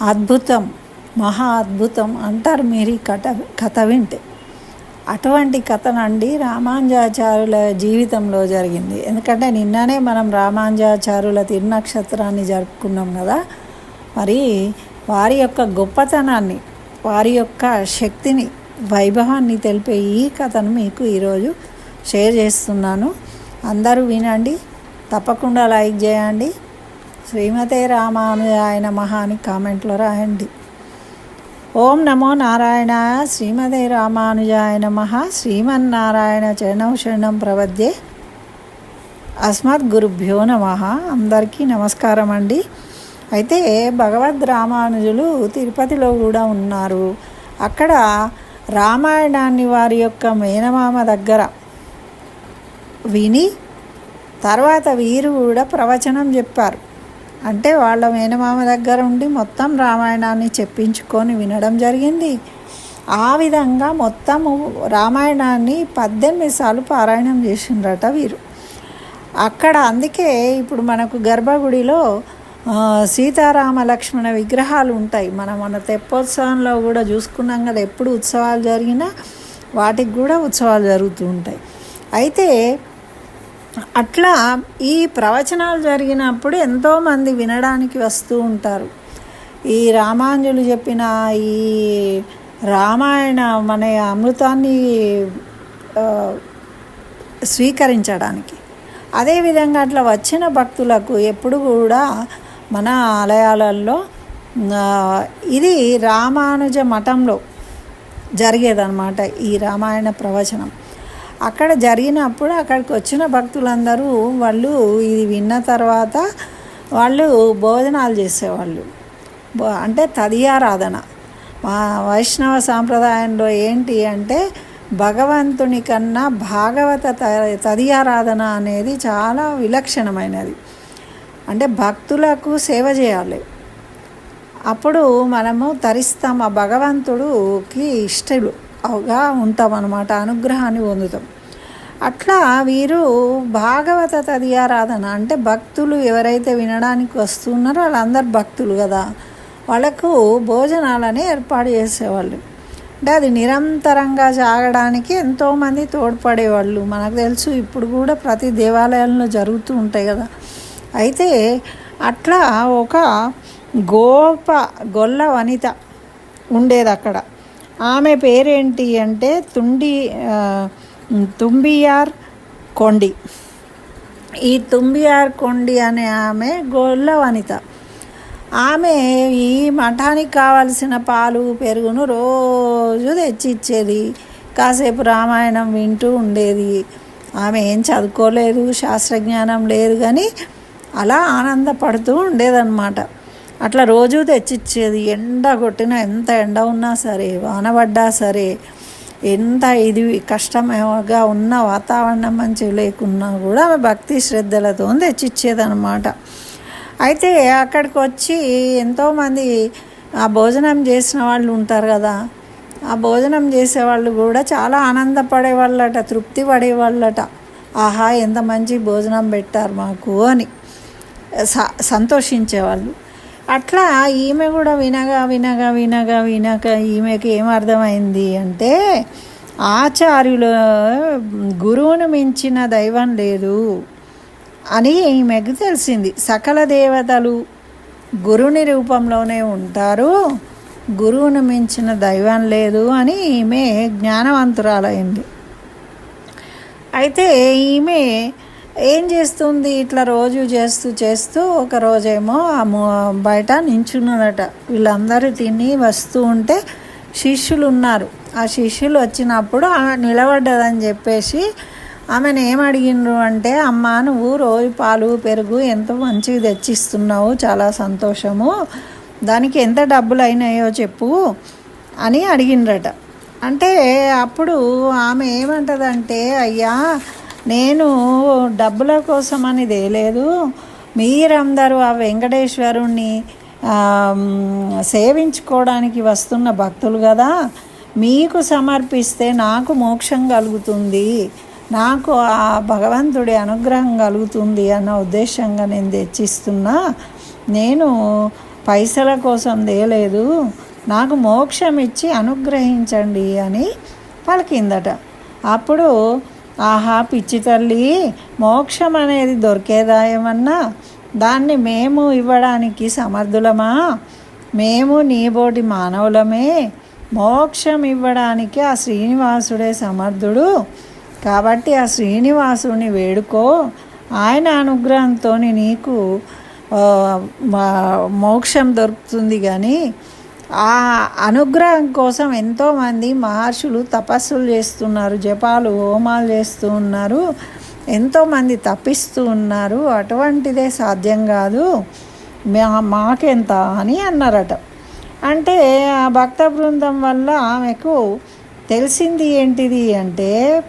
అద్భుతం మహా అద్భుతం అంటారు మీరు ఈ కథ కథ వింటే. అటువంటి కథనండి రామాంజాచారుల జీవితంలో జరిగింది. ఎందుకంటే నిన్ననే మనం రామాంజాచారుల తిరునక్షత్రాన్ని జరుపుకున్నాం కదా మరి వారి యొక్క గొప్పతనాన్ని వారి యొక్క శక్తిని వైభవాన్ని తెలిపే ఈ కథను మీకు ఈరోజు షేర్ చేస్తున్నాను. అందరూ వినండి తప్పకుండా లైక్ చేయండి. శ్రీమతే రామానుజాయ నమః అని కామెంట్లో రాయండి. ఓం నమో నారాయణ శ్రీమతే రామానుజాయ నమ. శ్రీమన్నారాయణ చరణం శరణం ప్రవద్యే. అస్మద్ గురుభ్యో నమ. అందరికీ నమస్కారం అండి. అయితే భగవద్ రామానుజులు తిరుపతిలో కూడా ఉన్నారు. అక్కడ రామాయణాన్ని వారి యొక్క మేనమామ దగ్గర విని తర్వాత వీరు కూడా ప్రవచనం చెప్పారు. అంటే వాళ్ళ మేనమామ దగ్గర ఉండి మొత్తం రామాయణాన్ని చెప్పించుకొని వినడం జరిగింది. ఆ విధంగా మొత్తము రామాయణాన్ని పద్దెనిమిది సార్లు పారాయణం చేసిండ్రట వీరు. అక్కడ అందుకే ఇప్పుడు మనకు గర్భగుడిలో సీతారామ లక్ష్మణ విగ్రహాలు ఉంటాయి. మనం మన తెప్పోత్సవంలో కూడా చూసుకున్నాం కదా ఎప్పుడు ఉత్సవాలు జరిగినా వాటికి కూడా ఉత్సవాలు జరుగుతూ ఉంటాయి. అయితే అట్లా ఈ ప్రవచనాలు జరిగినప్పుడు ఎంతోమంది వినడానికి వస్తూ ఉంటారు. ఈ రామాంజులు చెప్పిన ఈ రామాయణ మన అమృతాన్ని స్వీకరించడానికి. అదేవిధంగా అట్లా వచ్చిన భక్తులకు ఎప్పుడు కూడా మన ఆలయాలలో ఇది రామానుజ మఠంలో జరిగేదన్నమాట ఈ రామాయణ ప్రవచనం. అక్కడ జరిగినప్పుడు అక్కడికి వచ్చిన భక్తులందరూ వాళ్ళు ఇది విన్న తర్వాత వాళ్ళు భోజనాలు చేసేవాళ్ళు. అంటే తదియారాధన మా వైష్ణవ సాంప్రదాయంలో ఏంటి అంటే భగవంతుని కన్నా భాగవత త- తదియారాధన అనేది చాలా విలక్షణమైనది. అంటే భక్తులకు సేవ చేయాలి. అప్పుడు మనము తరిస్తాం ఆ భగవంతుడుకి ఇష్టలు. ఉంటాం అన్నమాట అనుగ్రహాన్ని పొందుతాం. అట్లా వీరు భాగవత తదియారాధన అంటే భక్తులు ఎవరైతే వినడానికి వస్తున్నారో వాళ్ళందరు భక్తులు కదా. వాళ్ళకు భోజనాలని ఏర్పాటు చేసేవాళ్ళు. అంటే అది నిరంతరంగా సాగడానికి ఎంతోమంది తోడ్పడేవాళ్ళు. మనకు తెలుసు ఇప్పుడు కూడా ప్రతి దేవాలయాల్లో జరుగుతూ ఉంటాయి కదా. అయితే అట్లా ఒక గోప గొల్ల వనిత ఉండేది అక్కడ. ఆమె పేరేంటి అంటే తుండి తుంబియార్ కొండి. ఈ తుంబియార్ కొండి అనే ఆమె గొల్ల వనిత. ఆమె ఈ మఠానికి కావలసిన పాలు పెరుగును రోజు తెచ్చి ఇచ్చేది కాసేపు రామాయణం వింటూ ఉండేది. ఆమె ఏం చదువుకోలేదు శాస్త్రజ్ఞానం లేదు కానీ అలా ఆనందపడుతూ ఉండేదన్నమాట. అట్లా రోజు తెచ్చిచ్చేది. ఎండ కొట్టినా ఎంత ఎండ ఉన్నా సరే వానబడ్డా సరే ఎంత ఇది కష్టంగా ఉన్న వాతావరణం మంచి లేకున్నా కూడా ఆమె భక్తి శ్రద్ధలతో తెచ్చిచ్చేదనమాట అయితే అక్కడికి వచ్చి ఎంతోమంది ఆ భోజనం చేసిన వాళ్ళు ఉంటారు కదా ఆ భోజనం చేసేవాళ్ళు కూడా చాలా ఆనందపడే వాళ్ళట తృప్తి పడేవాళ్ళట ఆహా ఎంత మంచి భోజనం పెట్టారు మాకు అని స సంతోషించేవాళ్ళు అట్లా ఈమె కూడా వినగా వినగా వినగా వినక ఈమెకి ఏమర్థమైంది అంటే ఆచార్యుల గురువును మించిన దైవం లేదు అని ఈమెకు తెలిసింది. సకల దేవతలు గురుని రూపంలోనే ఉంటారు గురువును మించిన దైవం లేదు అని ఈమె జ్ఞానవంతురాలైంది. అయితే ఈమె ఏం చేస్తుంది? ఇట్లా రోజు చేస్తూ చేస్తూ ఒక రోజేమో ఆ బయట నించున్నదట. వీళ్ళందరూ తిని వస్తూ ఉంటే శిష్యులు ఉన్నారు ఆ శిష్యులు వచ్చినప్పుడు ఆమె నిలబడ్డదని చెప్పేసి ఆమెను ఏం అడిగిండ్రు అంటే అమ్మ నువ్వు రోజు పాలు పెరుగు ఎంతో మంచిగా తెచ్చిస్తున్నావు చాలా సంతోషము. దానికి ఎంత డబ్బులు అయినాయో చెప్పు అని అడిగిండ్రట. అంటే అప్పుడు ఆమె ఏమంటదంటే అయ్యా నేను డబ్బుల కోసం అని లేదు మీరందరూ ఆ వెంకటేశ్వరుణ్ణి సేవించుకోవడానికి వస్తున్న భక్తులు కదా. మీకు సమర్పిస్తే నాకు మోక్షం కలుగుతుంది. నాకు ఆ భగవంతుడి అనుగ్రహం కలుగుతుంది అన్న ఉద్దేశంగా నేను తెచ్చిస్తున్నా. నేను పైసల కోసం దేలేదు నాకు మోక్షం ఇచ్చి అనుగ్రహించండి అని పలికిందట. అప్పుడు ఆహా పిచ్చి తల్లి మోక్షం అనేది దొరికేదా ఏమన్నా దాన్ని మేము ఇవ్వడానికి సమర్థులమా? మేము నీబోటి మానవులమే. మోక్షం ఇవ్వడానికి ఆ శ్రీనివాసుడే సమర్థుడు. కాబట్టి ఆ శ్రీనివాసుని వేడుకో. ఆయన అనుగ్రహంతో నీకు మా- మోక్షం దొరుకుతుంది కానీ ఆ అనుగ్రహం కోసం ఎంతోమంది మహర్షులు తపస్సులు చేస్తున్నారు జపాలు హోమాలు చేస్తూ ఉన్నారు ఎంతోమంది తప్పిస్తూ ఉన్నారు. అటువంటిదే సాధ్యం కాదు. మా మాకెంత అని అన్నారట. అంటే ఆ భక్త బృందం వల్ల ఆమెకు తెలిసింది ఏంటిది అంటే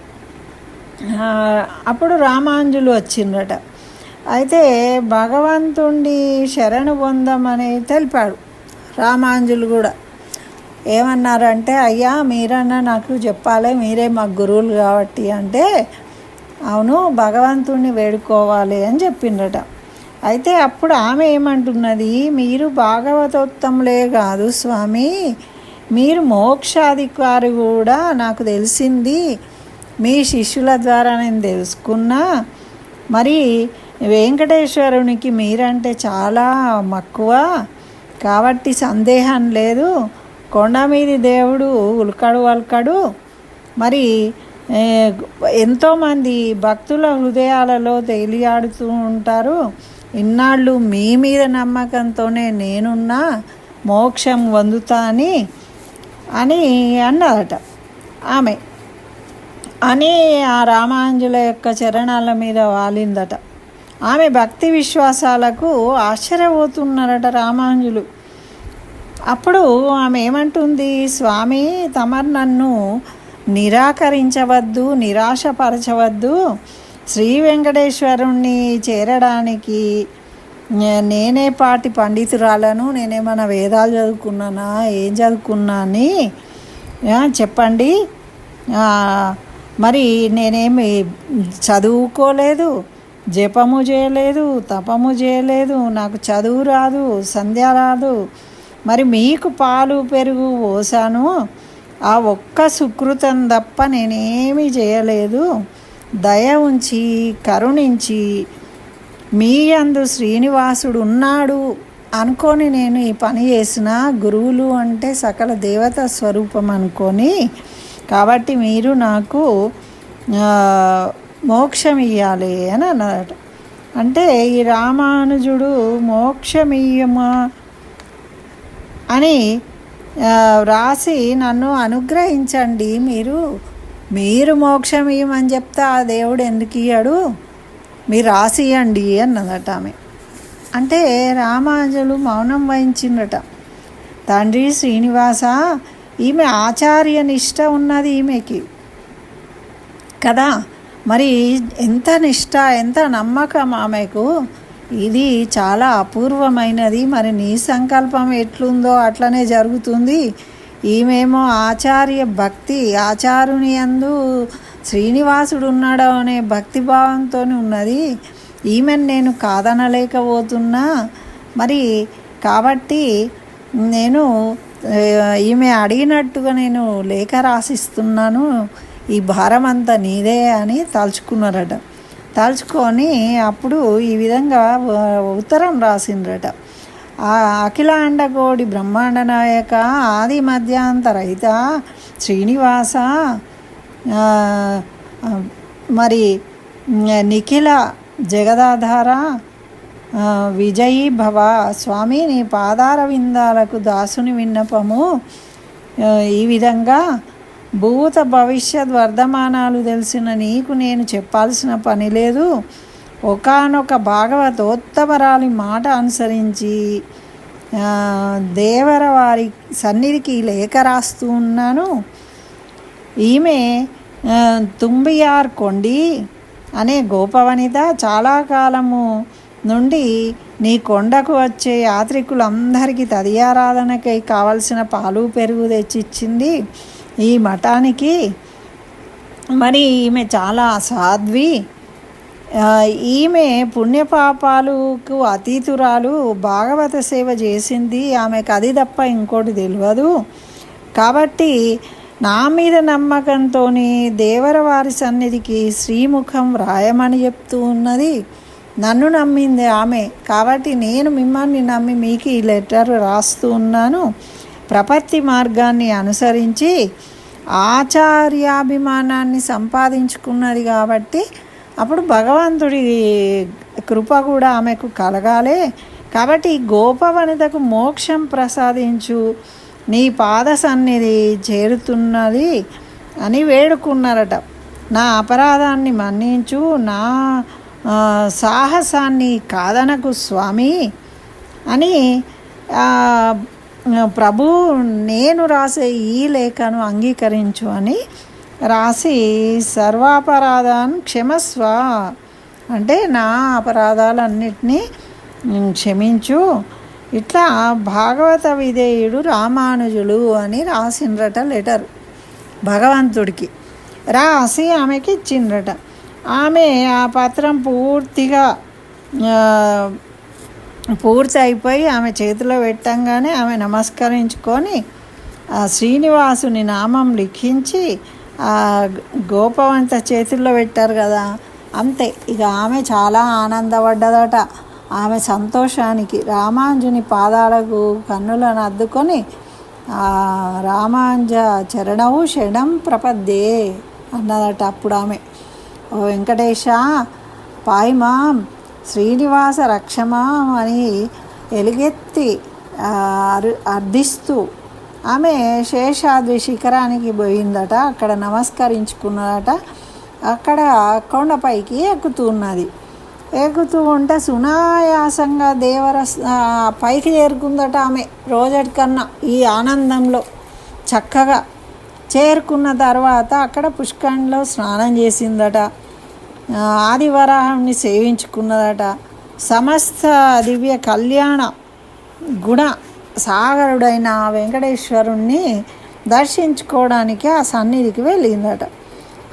అప్పుడు రామాంజులు వచ్చిండ్రట. అయితే భగవంతుడి శరణు పొందమని తెలిపాడు. రామాంజులు కూడా. ఏమన్నారంటే అయ్యా మీరన్నా నాకు చెప్పాలి మీరే మా గురువులు కాబట్టి అంటే అవును భగవంతుణ్ణి వేడుకోవాలి అని చెప్పిండట. అయితే అప్పుడు ఆమె ఏమంటున్నది మీరు భాగవతోత్తములే కాదు స్వామి మీరు మోక్షాధికారి కూడా నాకు తెలిసింది మీ శిష్యుల ద్వారా నేను తెలుసుకున్నా. మరి వెంకటేశ్వరునికి మీరంటే చాలా మక్కువ కాబట్టి సందేహం లేదు. కొండ మీది దేవుడు ఉల్కడు వల్కడు. మరి ఎంతోమంది భక్తుల హృదయాలలో తేలియాడుతూ ఉంటారు. ఇన్నాళ్ళు మీ మీద నమ్మకంతోనే నేనున్నా మోక్షం వందుతా అని అని అన్నదట ఆమె. అని ఆ రామాంజుల యొక్క చరణాల మీద వాలిందట. ఆమె భక్తి విశ్వాసాలకు ఆశ్చర్యపోతున్నారట రామాంజులు అప్పుడు ఆమె ఏమంటుంది స్వామి తమరు నన్ను నిరాకరించవద్దు నిరాశపరచవద్దు. శ్రీ వెంకటేశ్వరుణ్ణి చేరడానికి నేనే పాటి పండితురాలను నేనేమైనా వేదాలు చదువుకున్నానా ఏం చదువుకున్నా అని చెప్పండి. మరి నేనేమి చదువుకోలేదు జపము చేయలేదు తపము చేయలేదు నాకు చదువు రాదు సంధ్య రాదు. మరి మీకు పాలు పెరుగు పోసాను. ఆ ఒక్క సుకృతం తప్ప నేనేమి చేయలేదు. దయ ఉంచి కరుణించి మీ అందు శ్రీనివాసుడు ఉన్నాడు అనుకొని నేను ఈ పని చేసిన. గురువులు అంటే సకల దేవత స్వరూపం అనుకొని. కాబట్టి మీరు నాకు మోక్షం అని అన్నారట. అంటే ఈ రామానుజుడు మోక్షమియ్యమా అని వ్రాసి నన్ను అనుగ్రహించండి మీరు మీరు మోక్షం ఇవ్వమని చెప్తే ఆ దేవుడు ఎందుకు ఇయ్యాడు? మీరు రాసియండి అన్నదట ఆమె. అంటే రామానుజులు మౌనం వహించిండట తండ్రి శ్రీనివాస ఈమె ఆచార్య నిష్ట ఉన్నది ఈమెకి. కదా? మరి ఎంత నిష్ట ఎంత నమ్మకం ఆమెకు? ఇది చాలా అపూర్వమైనది. మరి నీ సంకల్పం ఎట్లుందో అట్లనే జరుగుతుంది. ఈమెమో ఆచార్య భక్తి ఆచారుని అందు శ్రీనివాసుడు ఉన్నాడు అనే భక్తిభావంతో ఉన్నది. ఈమెను నేను కాదనలేకపోతున్నా. మరి కాబట్టి నేను ఈమె అడిగినట్టుగా నేను లేఖ రాసిస్తున్నాను. ఈ భారం అంతా నీదే అని తలుచుకున్నారట. తలుచుకొని అప్పుడు ఈ విధంగా ఉత్తరం రాసిండ్రట. అఖిలాండకోడి బ్రహ్మాండ నాయక ఆది మధ్యాంత రహిత శ్రీనివాస మరి నిఖిల జగదాధార విజయీ భవ స్వామి నీ పాదార విందాలకు దాసుని విన్నపము ఈ విధంగా భూత భవిష్యత్ వర్ధమానాలు తెలిసిన నీకు నేను చెప్పాల్సిన పని లేదు. ఒకానొక భాగవతోత్తమరాలి మాట అనుసరించి దేవర వారి సన్నిధికి లేఖ రాస్తూ ఉన్నాను. ఈమె తుంబియార్ కొండి అనే గోపవనిత చాలా కాలము నుండి నీ కొండకు వచ్చే యాత్రికులందరికీ తదియారాధనకై కావలసిన పాలు పెరుగు తెచ్చిచ్చింది. ఈ మఠానికి మరి ఈమె చాలా సాధ్వి. ఈమె పుణ్యపాపాలకు అతీతురాలు భాగవత సేవ చేసింది. ఆమెకు అది తప్ప ఇంకోటి తెలియదు కాబట్టి నా మీద నమ్మకంతో దేవరవారి సన్నిధికి శ్రీముఖం రాయమని చెప్తూ ఉన్నది. నన్ను నమ్మింది ఆమె. కాబట్టి నేను మిమ్మల్ని నమ్మి మీకు ఈ లెటర్ రాస్తూ ఉన్నాను. ప్రపత్తి మార్గాన్ని అనుసరించి ఆచార్యాభిమానాన్ని సంపాదించుకున్నది కాబట్టి అప్పుడు భగవంతుడి కృప కూడా ఆమెకు కలగాలి. కాబట్టి గోపవనితకు మోక్షం ప్రసాదించు నీ పాద సన్నిధి చేరుతున్నది అని వేడుకున్నారట. నా అపరాధాన్ని మన్నించు నా సాహసాన్ని కాదనకు స్వామి అని ప్రభు నేను రాసే ఈ లేఖను అంగీకరించు అని రాసి సర్వాపరాధాన్ క్షమస్వ. అంటే నా అపరాధాలన్నిటినీ క్షమించు. ఇట్లా భాగవత విధేయుడు రామానుజులు అని రాసిండ్రట లెటర్ భగవంతుడికి. రాసి ఆమెకి ఇచ్చిండ్రట ఆమె ఆ పత్రం పూర్తిగా పూర్తి అయిపోయి ఆమె చేతిలో పెట్టంగానే ఆమె నమస్కరించుకొని ఆ శ్రీనివాసుని నామం లిఖించి ఆ గోపవంత చేతుల్లో పెట్టారు కదా. అంతే. ఇక ఆమె చాలా ఆనందపడ్డదట. ఆమె సంతోషానికి రామాంజుని పాదాలకు కన్నులను అద్దుకొని ఆ రామాంజ చరణవు శరణం ప్రపద్దే అన్నదట అప్పుడు ఆమె. ఓ వెంకటేశ పాయిమాం శ్రీనివాస రక్షమా అని ఎలుగెత్తి అరు- అర్థిస్తూ ఆమె శేషాద్రి శిఖరానికి పోయిందట అక్కడ నమస్కరించుకున్నదట అక్కడ కొండపైకి ఎక్కుతున్నది ఎక్కుతూ ఉంటే సునాయాసంగా దేవర పైకి చేరుకుందట ఆమె రోజటి కన్నా ఈ ఆనందంలో చక్కగా. చేరుకున్న తర్వాత అక్కడ పుష్కరంలో స్నానం చేసిందట. ఆదివరాహంని సేవించుకున్నదట. సమస్త దివ్య కళ్యాణ గుణ సాగరుడైన వెంకటేశ్వరుణ్ణి దర్శించుకోవడానికి ఆ సన్నిధికి వెళ్ళిందట.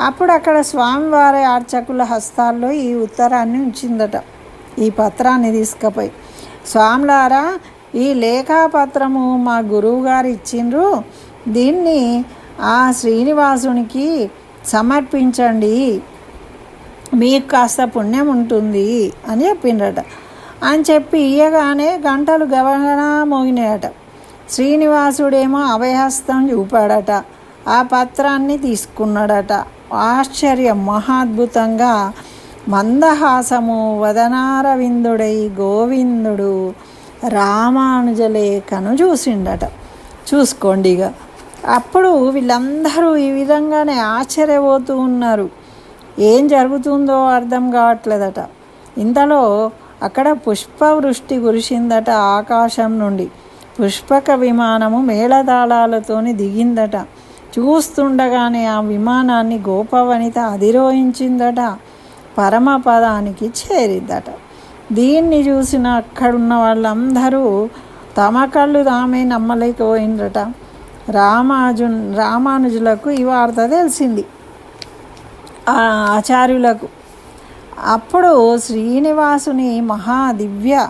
అప్పుడు అక్కడ స్వామివారి అర్చకుల హస్తాల్లో ఈ ఉత్తరాన్ని ఉంచిందట. ఈ పత్రాన్ని తీసుకుపోయి స్వాములారా ఈ లేఖాపత్రము మా గురువుగారు ఇచ్చిండ్రు. దీన్ని ఆ శ్రీనివాసునికి సమర్పించండి. మీకు కాస్త పుణ్యం ఉంటుంది అని చెప్పిండట అని చెప్పి ఇయ్యగానే గంటలు గవగన మోగినాయట. శ్రీనివాసుడేమో అభయహస్తం చూపాడట. ఆ పత్రాన్ని తీసుకున్నాడట. ఆశ్చర్యం మహాద్భుతంగా మందహాసము వదనారవిందుడై గోవిందుడు రామానుజలేఖను చూసిండట. చూసుకోండి ఇక అప్పుడు వీళ్ళందరూ ఈ విధంగానే ఆశ్చర్యపోతూ ఉన్నారు. ఏం జరుగుతుందో అర్థం కావట్లేదట. ఇంతలో అక్కడ పుష్పవృష్టి కురిసిందట ఆకాశం నుండి. పుష్పక విమానము మేళతాళాలతోని దిగిందట. చూస్తుండగానే ఆ విమానాన్ని గోపవనిత అధిరోహించిందట. పరమపదానికి చేరిందట. దీన్ని చూసిన అక్కడున్న వాళ్ళందరూ తమ కళ్ళు తామే నమ్మలేకపోయిందట రామాజు రామానుజులకు ఈ వార్త తెలిసింది. ఆచార్యులకు. అప్పుడు శ్రీనివాసుని మహాదివ్య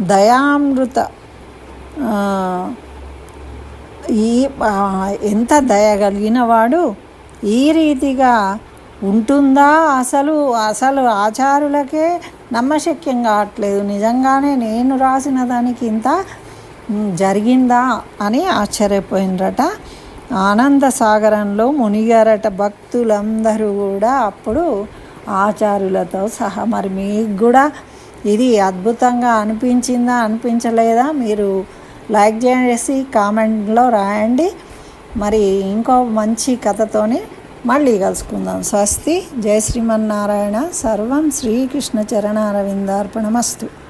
దయామృత ఈ ఎంత దయ కలిగిన వాడు ఈ రీతిగా ఉంటుందా అసలు అసలు ఆచారులకే నమ్మశక్యం కావట్లేదు. నిజంగానే నేను రాసిన దానికి ఇంత జరిగిందా అని ఆశ్చర్యపోయినరట. ఆనంద సాగరంలో మునిగారట భక్తులందరూ కూడా అప్పుడు ఆచారులతో సహా. మరి మీకు కూడా ఇది అద్భుతంగా అనిపించిందా అనిపించలేదా? మీరు లైక్ చేసి కామెంట్లో రాయండి. మరి ఇంకో మంచి కథతోనే మళ్ళీ కలుసుకుందాం. స్వస్తి. జయ శ్రీమన్నారాయణ. సర్వం శ్రీకృష్ణ చరణారవిందార్పణమస్తు